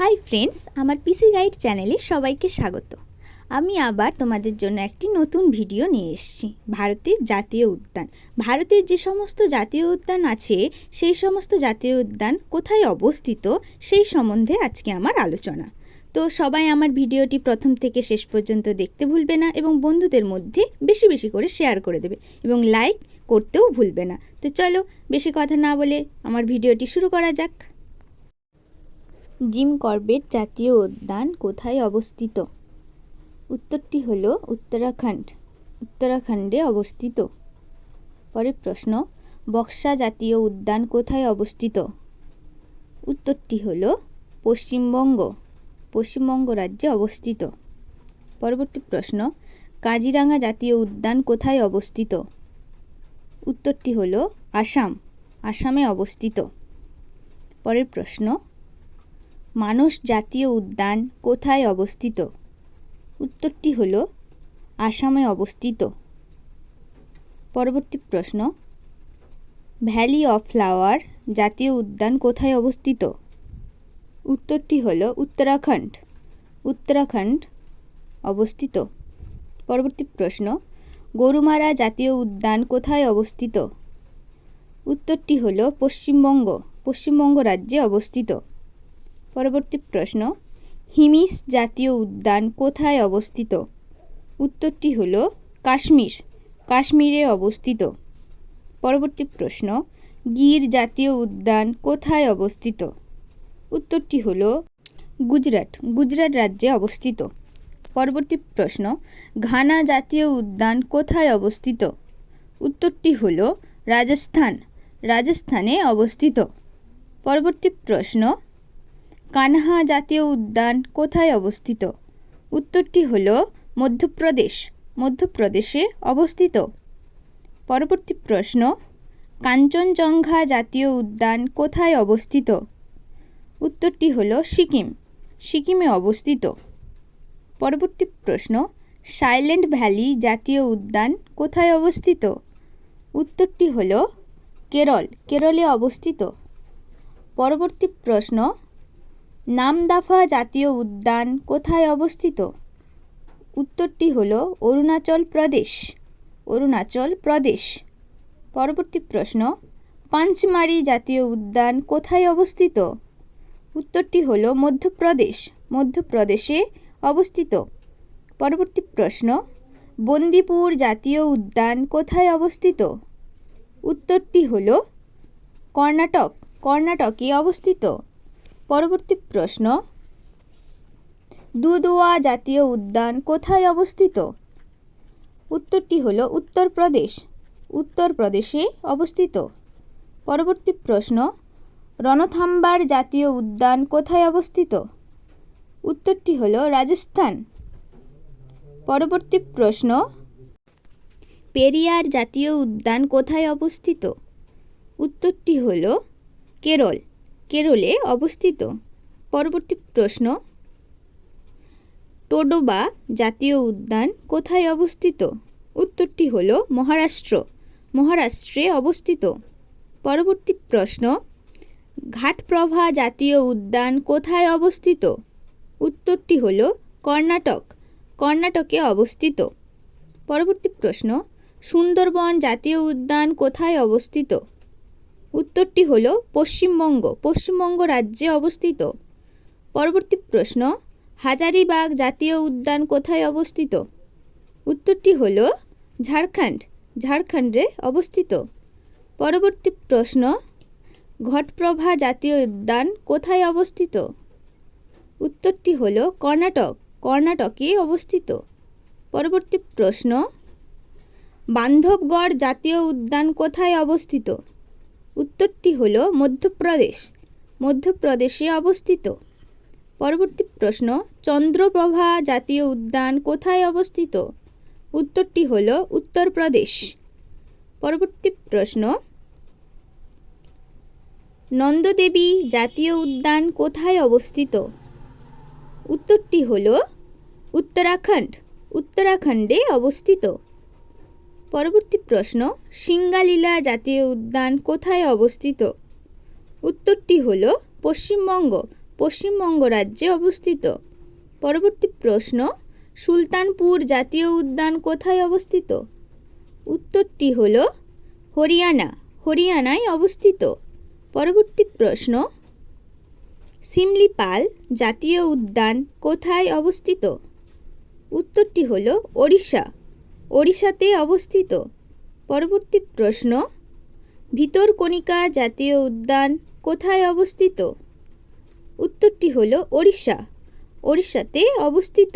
Hi friends, আমার পিসি guide চ্যানেলে সবাইকে স্বাগত। আমি আবার তোমাদের জন্য একটি নতুন ভিডিও নিয়ে এসেছি, ভারতের জাতীয় উদ্যান। ভারতের যে সমস্ত জাতীয় উদ্যান আছে, সেই সমস্ত জাতীয় উদ্যান কোথায় অবস্থিত, সেই সম্বন্ধে আজকে আমার আলোচনা। তো সবাই আমার ভিডিওটি প্রথম থেকে শেষ পর্যন্ত দেখতে ভুলবে না এবং বন্ধুদের মধ্যে বেশি বেশি করে শেয়ার করে দেবে এবং লাইক করতেও ভুলবে না। তো চলো, বেশি কথা না বলে আমার ভিডিওটি শুরু করা যাক। জিম করবেট জাতীয় উদ্যান কোথায় অবস্থিত? উত্তরটি হলো উত্তরাখণ্ড। উত্তরাখণ্ডে অবস্থিত। পরের প্রশ্ন, বক্সা জাতীয় উদ্যান কোথায় অবস্থিত? উত্তরটি হলো পশ্চিমবঙ্গ। পশ্চিমবঙ্গ রাজ্যে অবস্থিত। পরবর্তী প্রশ্ন, কাজিরাঙা জাতীয় উদ্যান কোথায় অবস্থিত? উত্তরটি হলো আসাম। আসামে অবস্থিত। পরের প্রশ্ন মানস জাতীয় উদ্যান কোথায় অবস্থিত? উত্তরটি হল আসামে অবস্থিত। পরবর্তী প্রশ্ন, ভ্যালি অফ ফ্লাওয়ার জাতীয় উদ্যান কোথায় অবস্থিত? উত্তরটি হল উত্তরাখণ্ড। উত্তরাখণ্ড অবস্থিত। পরবর্তী প্রশ্ন, গরুমারা জাতীয় উদ্যান কোথায় অবস্থিত? উত্তরটি হল পশ্চিমবঙ্গ। পশ্চিমবঙ্গ রাজ্যে অবস্থিত। পরবর্তী প্রশ্ন, হিমিস জাতীয় উদ্যান কোথায় অবস্থিত? উত্তরটি হল কাশ্মীর, কাশ্মীরে অবস্থিত। পরবর্তী প্রশ্ন, গির জাতীয় উদ্যান কোথায় অবস্থিত? উত্তরটি হল গুজরাট গুজরাট রাজ্যে অবস্থিত। পরবর্তী প্রশ্ন, ঘানা জাতীয় উদ্যান কোথায় অবস্থিত? উত্তরটি হল রাজস্থান, রাজস্থানে অবস্থিত। পরবর্তী প্রশ্ন কানহা জাতীয় উদ্যান কোথায় অবস্থিত? উত্তরটি হল মধ্যপ্রদেশ, মধ্যপ্রদেশে অবস্থিত। পরবর্তী প্রশ্ন, কাঞ্চনজঙ্ঘা জাতীয় উদ্যান কোথায় অবস্থিত? উত্তরটি হল সিকিম, সিকিমে অবস্থিত। পরবর্তী প্রশ্ন, সাইলেন্ট ভ্যালি জাতীয় উদ্যান কোথায় অবস্থিত? উত্তরটি হল কেরল, কেরলে অবস্থিত। পরবর্তী প্রশ্ন নামদাফা জাতীয় উদ্যান কোথায় অবস্থিত? উত্তরটি হল অরুণাচল প্রদেশ। অরুণাচল প্রদেশ। পরবর্তী প্রশ্ন পাঞ্চমারি জাতীয় উদ্যান কোথায় অবস্থিত? উত্তরটি হল মধ্যপ্রদেশ। মধ্যপ্রদেশে অবস্থিত। পরবর্তী প্রশ্ন, বন্দিপুর জাতীয় উদ্যান কোথায় অবস্থিত? উত্তরটি হল কর্ণাটক। কর্ণাটকে অবস্থিত। পরবর্তী প্রশ্ন। দুদোয়া জাতীয় উদ্যান কোথায় অবস্থিত? উত্তরটি হল উত্তরপ্রদেশ। উত্তরপ্রদেশে অবস্থিত। পরবর্তী প্রশ্ন, রণথাম্বার জাতীয় উদ্যান কোথায় অবস্থিত? উত্তরটি হল রাজস্থান। পরবর্তী প্রশ্ন, পেরিয়ার জাতীয় উদ্যান কোথায় অবস্থিত? উত্তরটি হল কেরল। কেরলে অবস্থিত। পরবর্তী প্রশ্ন, টোডোবা জাতীয় উদ্যান কোথায় অবস্থিত? উত্তরটি হল মহারাষ্ট্র, মহারাষ্ট্রে অবস্থিত। পরবর্তী প্রশ্ন, ঘাটপ্রভা জাতীয় উদ্যান কোথায় অবস্থিত? উত্তরটি হল কর্ণাটক, কর্ণাটকে অবস্থিত। পরবর্তী প্রশ্ন, সুন্দরবন জাতীয় উদ্যান কোথায় অবস্থিত? উত্তরটি হল পশ্চিমবঙ্গ। পশ্চিমবঙ্গ রাজ্যে অবস্থিত। পরবর্তী প্রশ্ন, হাজারিবাগ জাতীয় উদ্যান কোথায় অবস্থিত? উত্তরটি হল ঝাড়খণ্ড। ঝাড়খণ্ডে অবস্থিত। পরবর্তী প্রশ্ন, ঘটপ্রভা জাতীয় উদ্যান কোথায় অবস্থিত? উত্তরটি হল কর্ণাটক। কর্ণাটকে অবস্থিত। পরবর্তী প্রশ্ন, বান্ধবগড় জাতীয় উদ্যান কোথায় অবস্থিত? উত্তরটি হল মধ্যপ্রদেশ। মধ্যপ্রদেশে অবস্থিত। পরবর্তী প্রশ্ন, চন্দ্রপ্রভা জাতীয় উদ্যান কোথায় অবস্থিত? উত্তরটি হল উত্তরপ্রদেশ। পরবর্তী প্রশ্ন, নন্দদেবী জাতীয় উদ্যান কোথায় অবস্থিত? উত্তরটি হল উত্তরাখণ্ড। উত্তরাখণ্ডে অবস্থিত। পরবর্তী প্রশ্ন, সিঙ্গালীলা জাতীয় উদ্যান কোথায় অবস্থিত? উত্তরটি হল পশ্চিমবঙ্গ পশ্চিমবঙ্গ রাজ্যে অবস্থিত। পরবর্তী প্রশ্ন, সুলতানপুর জাতীয় উদ্যান কোথায় অবস্থিত? উত্তরটি হল হরিয়ানা, হরিয়ানায় অবস্থিত। পরবর্তী প্রশ্ন, সিমলিপাল জাতীয় উদ্যান কোথায় অবস্থিত? উত্তরটি হল ওড়িশা। ওড়িশাতে অবস্থিত। পরবর্তী প্রশ্ন ভিতরকণিকা জাতীয় উদ্যান কোথায় অবস্থিত? উত্তরটি হল ওড়িশা। ওড়িশাতে অবস্থিত।